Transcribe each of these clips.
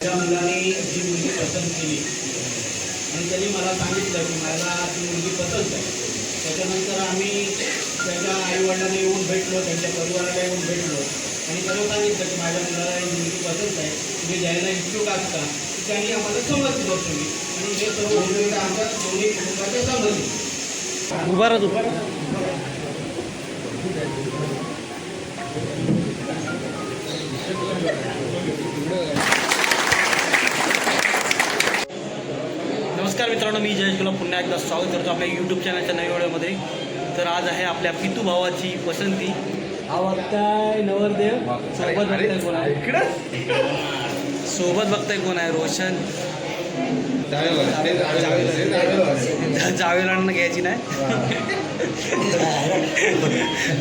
त्या मुलाने जी मुलगी पसंत केली. आणि त्यांनी मला सांगितलं की मला ती मुलगी पसंत आहे त्याच्यानंतर आम्ही त्याच्या आईवडिलांना येऊन भेटलो त्यांच्या परिवाराला येऊन भेटलो. आणि त्यांना सांगितलं की माझ्या मुलाला ही मुलगी पसंत आहे. तुम्ही द्यायला इच्छुक असता त्यांनी आम्हाला संमती तुम्ही आणि हे सर्व होऊन आमच्या दोन्ही कुटुंबाच्या समजली. उभा राहतो नमस्कार मित्रांनो मी जयेश गुलाब पुन्हा एकदा स्वागत करतो आपल्या यूट्यूब चॅनलच्या नवीन व्हिडिओमध्ये. तर आज आहे आपल्या पितू भावाची पसंती हा बघताय नवरदेव. सोबत बघताय कोण आहे? सोबत बघताय कोण आहे? रोशन. जावेलांना घ्यायची नाही.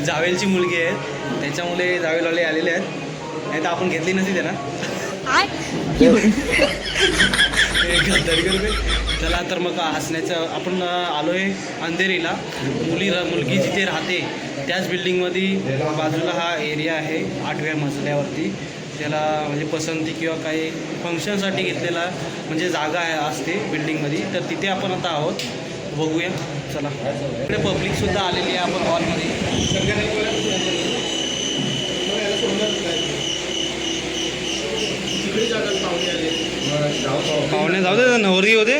जावेलची मुलगी आहे. त्याच्यामुळे जावेलाले आलेले आहेत. नाही तर आपण घेतली नसती त्यांना. चला तर मग हसण्याचं आपण आलो आहे अंधेरीला. मुली मुलगी जिथे राहते त्याच बिल्डिंगमध्ये बाजूला हा एरिया आहे आठव्या मजल्यावरती. त्याला म्हणजे पसंती किंवा काही फंक्शनसाठी घेतलेला म्हणजे जागा आहे असते बिल्डिंगमध्ये. तर तिथे आपण आता आहोत. बघूया. चला. इकडे पब्लिकसुद्धा आलेली आहे आपण हॉलमध्ये पाहुणे जाऊ दे नवरी होते.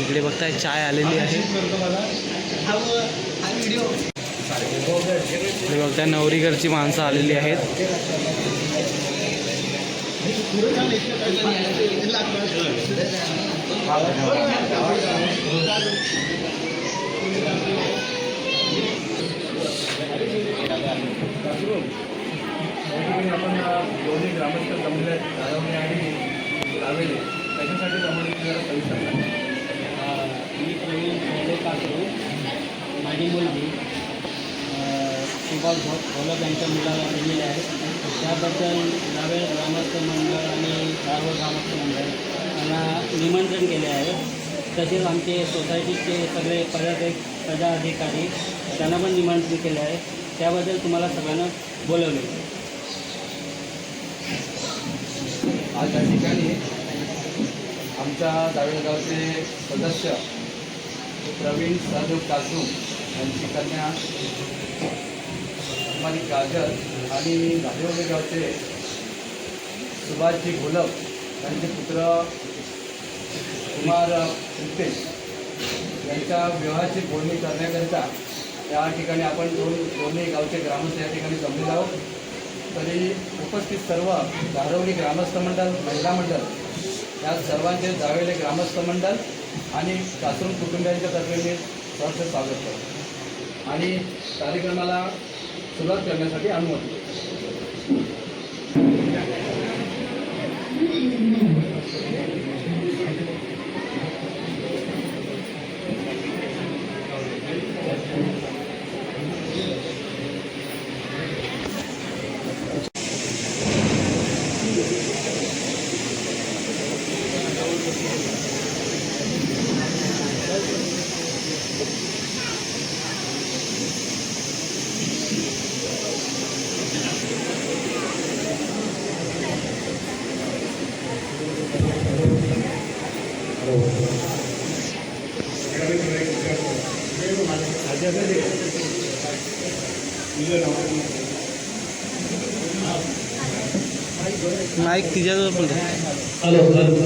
इकडे बघताय चाय आलेली आहे. इकडे बघताय नवरी घरची माणसं आलेली आहेत. आपण दोन्ही ग्रामस्थ जमले जाधवणे आणि लावेले त्याच्यासाठी जमवणे जरा पैसा मी प्रवीण सोले काकरू माझी मुलगी सुभाष भो भोलक यांच्या मुलाला दिलेली आहे त्याबद्दल नावे ग्रामस्थ मंडळ आणि सर्व ग्रामस्थ मंडळ यांना निमंत्रण केले आहे. तसेच आमचे सोसायटीचे सगळे पदाधिक पदाधिकारी त्यांना पण निमंत्रण केले आहे. त्याबद्दल तुम्हाला सगळ्यांना बोलवले. आज या ठिकाणी आमच्या दावेगावचे सदस्य प्रवीण साधू कासू यांची कन्या कुमारी काजल आणि दावेवले गावचे सुभाषजी घोलप त्यांचे पुत्र कुमार रितेश यांच्या विवाहाची बोलणी करण्याकरिता या ठिकाणी आपण दोन दोन्ही गावचे ग्रामस्थ या ठिकाणी जमलेलो आहोत. तरी उपस्थित सर्व धारवली ग्रामस्थ मंडळ महिला मंडळ या सर्वांचे जावेले ग्रामस्थ मंडळ आणि कासरून कुटुंबियांच्या तर्फे मी सहर्ष स्वागत करतो. आणि कार्यक्रमाला सुरुवात करण्यासाठी अनुमती. माईक तिच्याजवळ पण दे. हॅलो हॅलो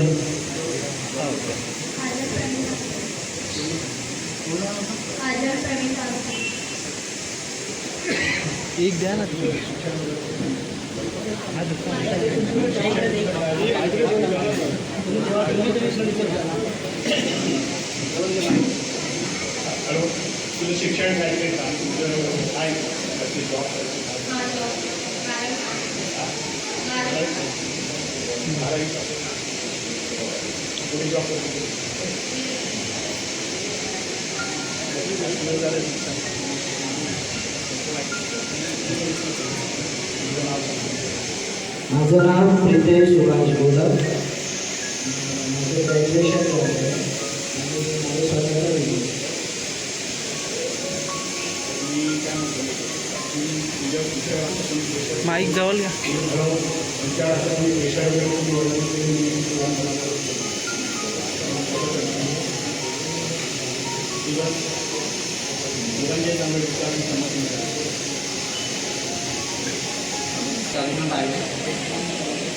एक द्या ना. शिक्षण काय काय माझं नाव प्रितेश सुभाष गोदर माझं ग्रॅज्युएशन माईक जवळ घ्या. धनंजय आंबेडकर समाधी कार्यक्रम आहे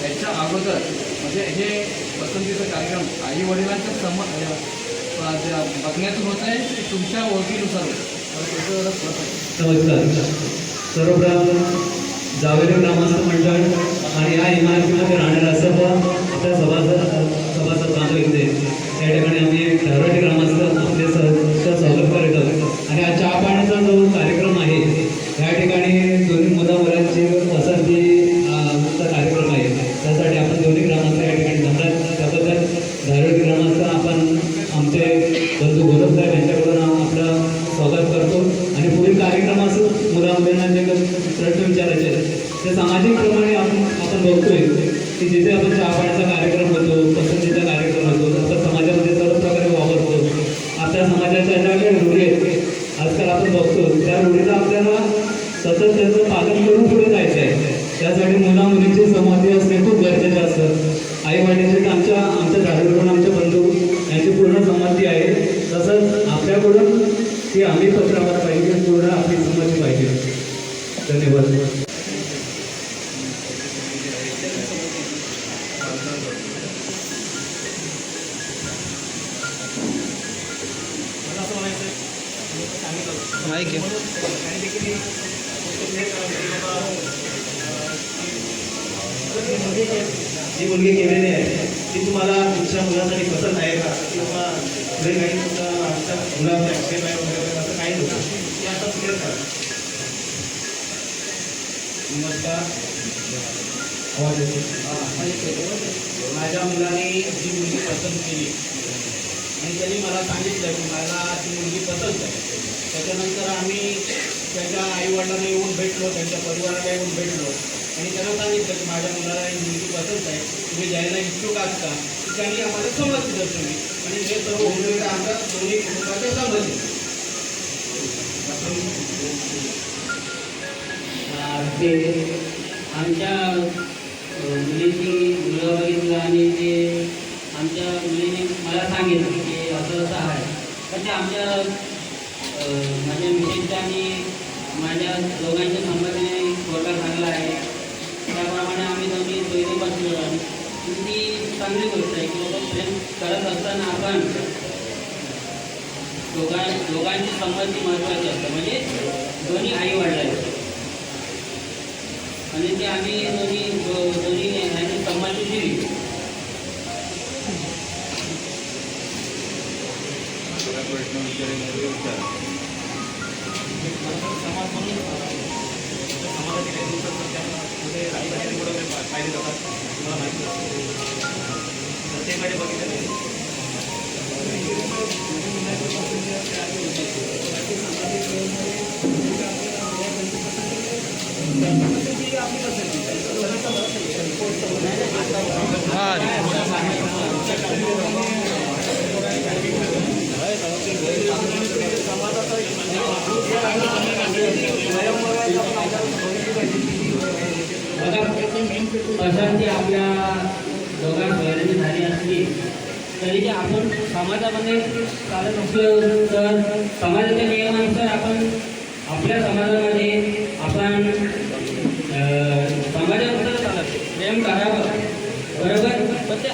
याच्या अगोदर म्हणजे हे पसंतीचा कार्यक्रम आई वडिलांच्या सम बघण्यातून होत आहे की तुमच्या ओळखीनुसार. नमस्कार सर्वप्रथम जावेरी ग्रामस्थ मंडळ आणि या इमारतीमध्ये राहणाऱ्या सर्व आपल्या सभासद सभासद बांधव इथे त्या ठिकाणी आम्ही ठराविक ग्रामस्थ आपले सहर्ष स्वागत करीत. आणि हा चहा पाण्याचा ते करा नमस्कार माझ्या मुलाने जी मुलगी पसंत केली आणि त्यांनी मला सांगितलं की मला ती मुलगी पसंत आहे त्याच्यानंतर आम्ही त्याच्या आईवडिलांना येऊन भेटलो त्यांच्या परिवाराला येऊन भेटलो. आणि त्यांना सांगितलं की माझ्या मुलाला ही मुलगी पसंत आहे तुम्ही जायला इच्छुक आहात का? त्यांनी आम्हाला संमती दर्शवली आणि हे सर्व होऊन आमच्या दोन्ही कुटुंबाच्या संमती ते आमच्या मुलीची मुलं बघितलं आणि ते आमच्या मुलीने मला सांगितलं की असं असं आहे. पण ते आमच्या माझ्या मिसेसच्या आणि माझ्या दोघांच्या संमतीने कोर्टात चांगला आहे. त्याप्रमाणे आम्ही दोन्ही दोन्ही बसलो आणि ती चांगली गोष्ट आहे की बाबा प्रेम करत असताना आपण दोघां दोघांची संमती महत्त्वाची असतं म्हणजे दोन्ही आई वडिलांची आणि ते आम्ही दोन्ही दोन्ही यांनी संमती दिली. समाज म्हणून समाजाचे काही दिवसात त्यामध्ये राजकारणी वगैरे पाहिले जातात तुम्हाला माहिती असतं प्रत्येकाने बघितलं नाही. हा. आपल्या दोघांत सोयऱ्याची झाली असली तरी जे आपण समाजामध्ये चालत असलो तर समाजाच्या नियमानुसार आपण आपल्या समाजामध्ये आपण समाजानुसार चालत प्रेम करावं. बरोबर? पण ते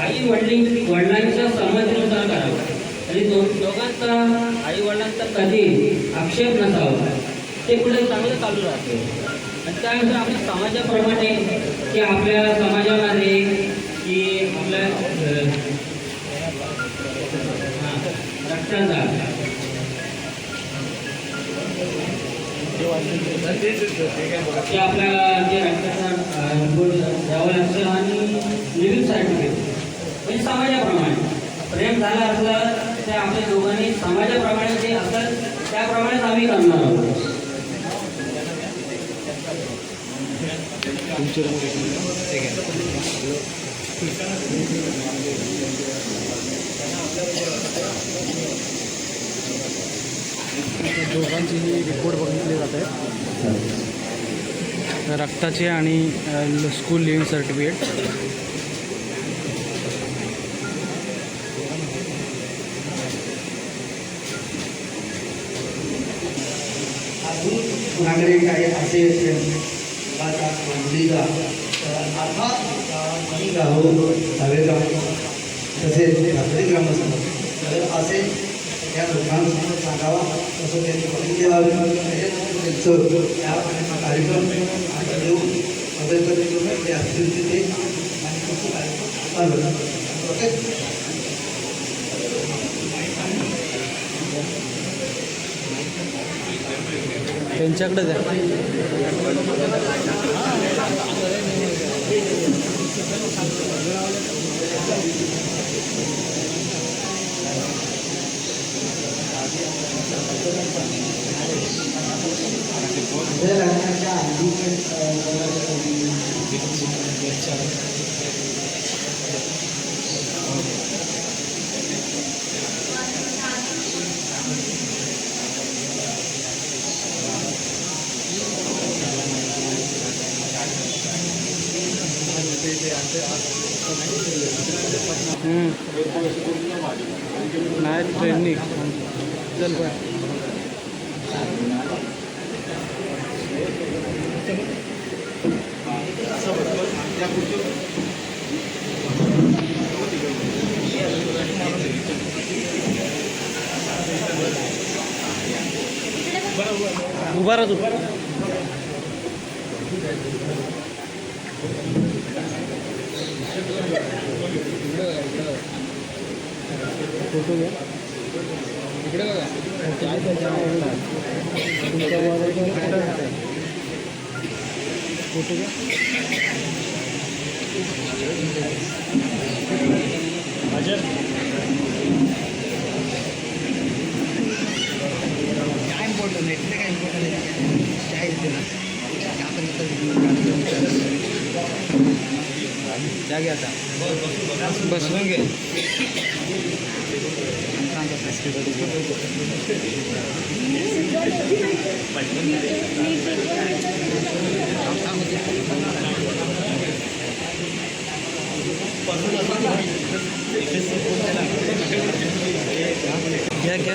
आई वडिली वडिलांच्या संमतीनुसार करावं. आणि दो दोघांचा आई वडिलांचा कधी आक्षेप नसावा. ते पुढे चांगलं चालू राहते. आणि त्यानुसार आपल्या समाजाप्रमाणे की आपल्या समाजामध्ये ते आपल्याला जे रक्ताचा अं, द्यावं लागतं आणि लिव्हिंग सर्टिफिकेट म्हणजे समाजाप्रमाणे. प्रेम झाला असला ते आपल्या दोघांनी समाजाप्रमाणे जे असतात त्याप्रमाणेच आम्ही करणार आहोत. दोघांचेही रिपोर्ट बघितले जात आहेत. रक्ताचे आणि स्कूल लिव्हिंग सर्टिफिकेट नागरिक आहे असे मुलीचा गाव सावेगाव तसेच रात्री ग्रामस्थ तर असे या लोकांसमोर सांगावा तसं त्यांनी करून घ्यावे त्यांचं या कार्यक्रम देऊन मदत करून ते असतील तिथे आणि पुढचं कार्यक्रम चालू ओके त्यांच्याकडे द्या Gracias. उभा राहा तू फोटो घ्या इकडे बघा फोटो घ्या त्या घ्या आता बसून घे घ्या घ्या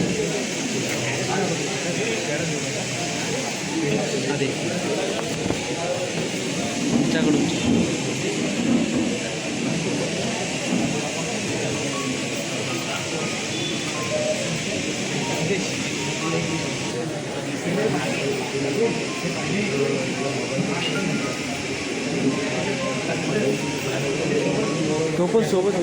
अरे तुमच्याकडून तो पण सोबत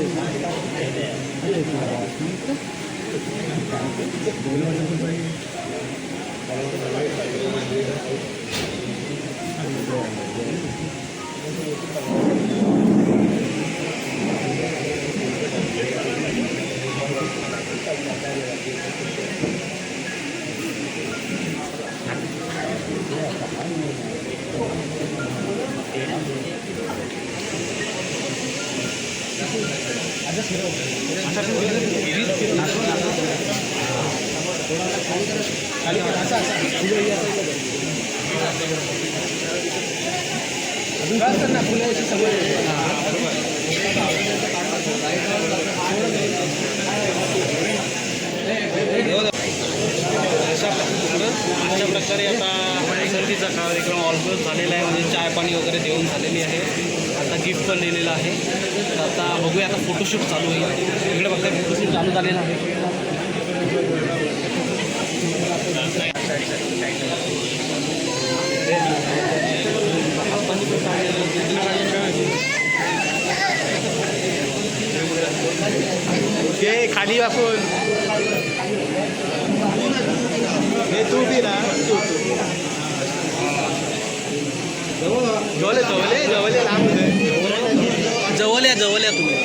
Gracias. अशा अशा प्रकारे आता सर्दीचा कार्यक्रम ऑलमोस्ट झालेला आहे. म्हणजे चाय पाणी वगैरे देऊन झालेली आहे. आता गिफ्ट पण दिलेलं आहे. तर आता बघूया आता फोटोशूट चालू होईल. इकडे बघता फोटोशूट चालू झालेलं आहे. खाली वाकून. हे तू बी ना जवळ जवळ जवळ लांब. जवळ या जवळ या तुम्ही.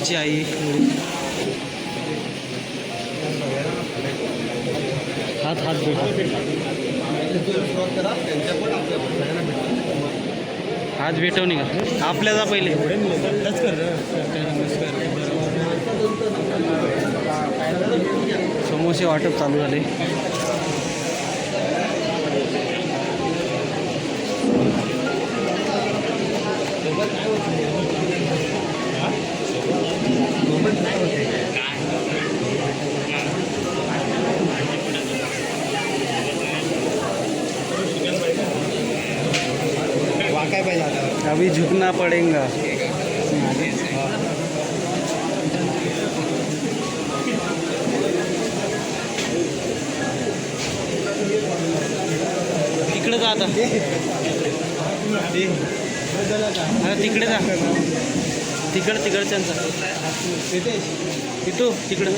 मुलीची आई. हात हात भेट हात भेटवणी का? आपल्या जा पहिले. समोसे वाटप चालू झाले. अभी झुकना पड़ेगा। तिकडे जा आता. तिकडे जा. तिकड तिकडच्यांचा तिथू तिकडं.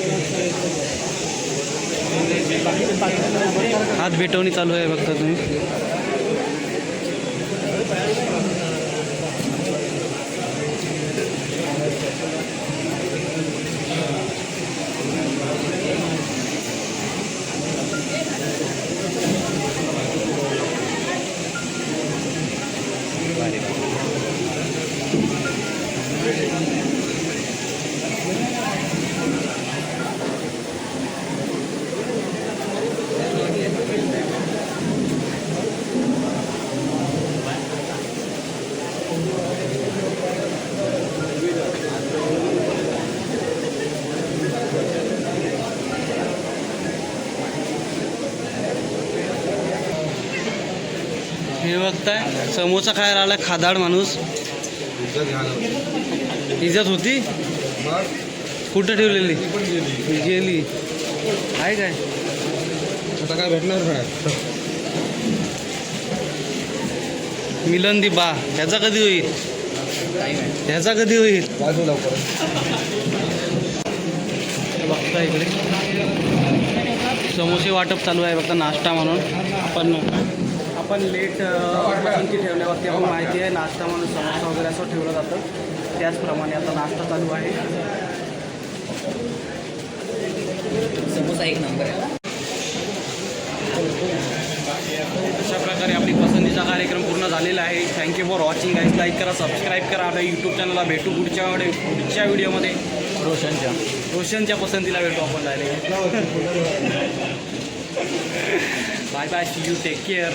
हात भेटवणी चालू आहे बघता तुम्ही. बघताय. समोसा खायला आला खादाड माणूस. इज्जत होती? कुठं ठेवलेली? गेली. आहे काय? आता काय भेटणार मिलन दी बा. ह्याचा कधी होईल? ह्याचा कधी होईल? बघता इकडे. समोसे वाटप चालू आहे बघता नाश्ता म्हणून. आपण आपण लेट पसंती ठेवल्यावरती आपण माहिती आहे नाश्ता म्हणून समोसा वगैरे असं ठेवलं जातं. त्याचप्रमाणे आता नाश्ता चालू आहे. समोसा एक नंबर आहे. अशा प्रकारे आपली पसंतीचा कार्यक्रम पूर्ण झालेला आहे. Thank you for watching guys like करा सबस्क्राईब करा. आपल्या यूट्यूब चॅनलला भेटू पुढच्या वेळे पुढच्या व्हिडिओमध्ये रोशनच्या. रोशनच्या पसंतीला भेटू आपण direct Bye bye. See you. Take care.